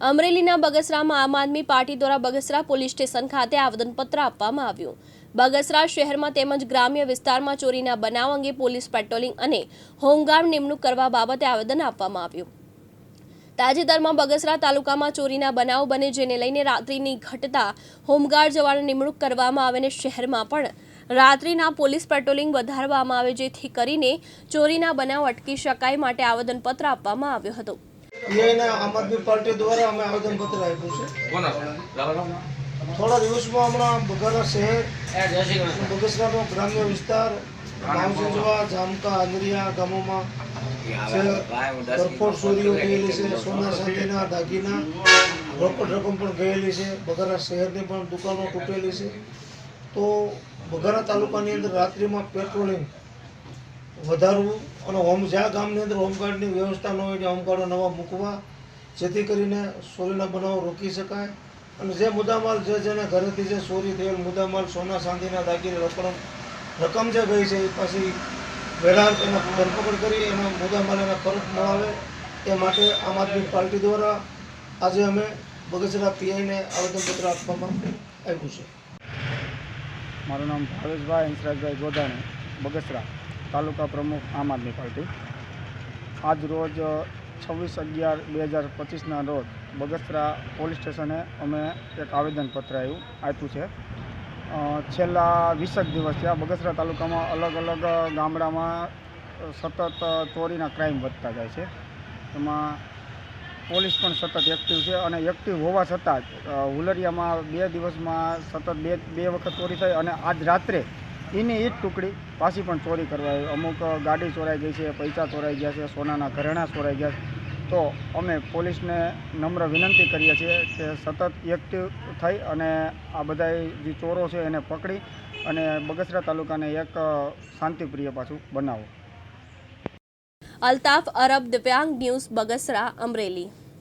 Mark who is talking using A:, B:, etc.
A: અમરેલીના બગસરામાં આમ આદમી પાર્ટી દ્વારા બગસરા પોલીસ સ્ટેશન ખાતે આવેદનપત્ર આપવામાં આવ્યું. બગસરા શહેરમાં તેમજ ગ્રામ્ય વિસ્તારમાં ચોરીના બનાવ અંગે પોલીસ પેટ્રોલિંગ અને હોમગાર્ડ નિમણૂક કરવા બાબતે આવેદન આપવામાં આવ્યું. તાજેતરમાં બગસરા તાલુકામાં ચોરીના બનાવ બને જેને લઈને રાત્રિની ઘટતા હોમગાર્ડ જવાનો નિમણૂક કરવામાં આવે અને શહેરમાં પણ રાત્રિના પોલીસ પેટ્રોલિંગ વધારવામાં આવે જેથી કરીને ચોરીના બનાવ અટકી શકાય માટે આવેદનપત્ર આપવામાં આવ્યું હતું.
B: પીઆઈને આમ આદમી પાર્ટી દ્વારા અમે આવેદનપત્ર આપ્યું છે. થોડા દિવસમાં હમણાં બગાડા શહેર બગસરાનો ગ્રામ્ય વિસ્તાર ગામસંજવા જામકા આંદરિયા ગામોમાં છે કરફોડ ચોરીઓ ગયેલી છે સોના ચાંદીના દાગીના રોકડ રકમ પણ ગયેલી છે બગાડા શહેરની પણ દુકાનો તૂટેલી છે. તો બગારા તાલુકાની અંદર રાત્રિમાં પેટ્રોલિંગ વધારવું અને હોમ જ્યાં ગામની અંદર હોમગાર્ડની વ્યવસ્થા ન હોય ત્યાં હોમગાર્ડો નવા મૂકવા, જેથી કરીને ચોરીના બનાવો રોકી શકાય. અને જે મુદ્દામાલ જે જેને ઘરેથી જે ચોરી થયેલ મુદ્દામાલ સોના ચાંદીના દાગીને રકમ રકમ જે ગઈ છે, એ પાછી વહેલા એના ધરપકડ કરી, એના મુદ્દામાલ એના પરત મળાવે એ માટે આમ આદમી પાર્ટી દ્વારા આજે અમે બગસરા પીઆઈને આવેદનપત્ર આપવામાં આવ્યું છે.
C: મારું નામ ભાવેશભાઈ હંસરાજભાઈ ગોધાણી, બગસરા. તાલુકા પ્રમુખ આમ આદમી પાર્ટી. આજ રોજ છવ્વીસ અગિયાર બે હજાર પચીસના રોજ બગસરા પોલીસ સ્ટેશને અમે એક આવેદનપત્ર આવ્યું આપ્યું છે. છેલ્લા વીસેક દિવસ થયા બગસરા તાલુકામાં અલગ અલગ ગામડામાં સતત ચોરીના ક્રાઇમ વધતા જાય છે. એમાં પોલીસ પણ સતત એક્ટિવ છે અને એક્ટિવ હોવા છતાં જ હુલરિયામાં બે દિવસમાં સતત બે બે વખત ચોરી થઈ અને આજ રાત્રે એની એ જ ટુકડી પાછી પણ ચોરી કરવા આવી. અમુક ગાડી ચોરાઈ ગઈ છે, પૈસા ચોરાઈ ગયા છે, સોનાના ઘરેણાં ચોરાઈ ગયા છે. તો અમે પોલીસને નમ્ર વિનંતી કરીએ છીએ કે સતત એક્ટિવ થઈ અને આ બધા જે ચોરો છે એને પકડી અને બગસરા તાલુકાને એક શાંતિપ્રિય પાછું બનાવો.
A: અલ્તાફ અરબ દિવ્યાંગ ન્યૂઝ બગસરા, અમરેલી.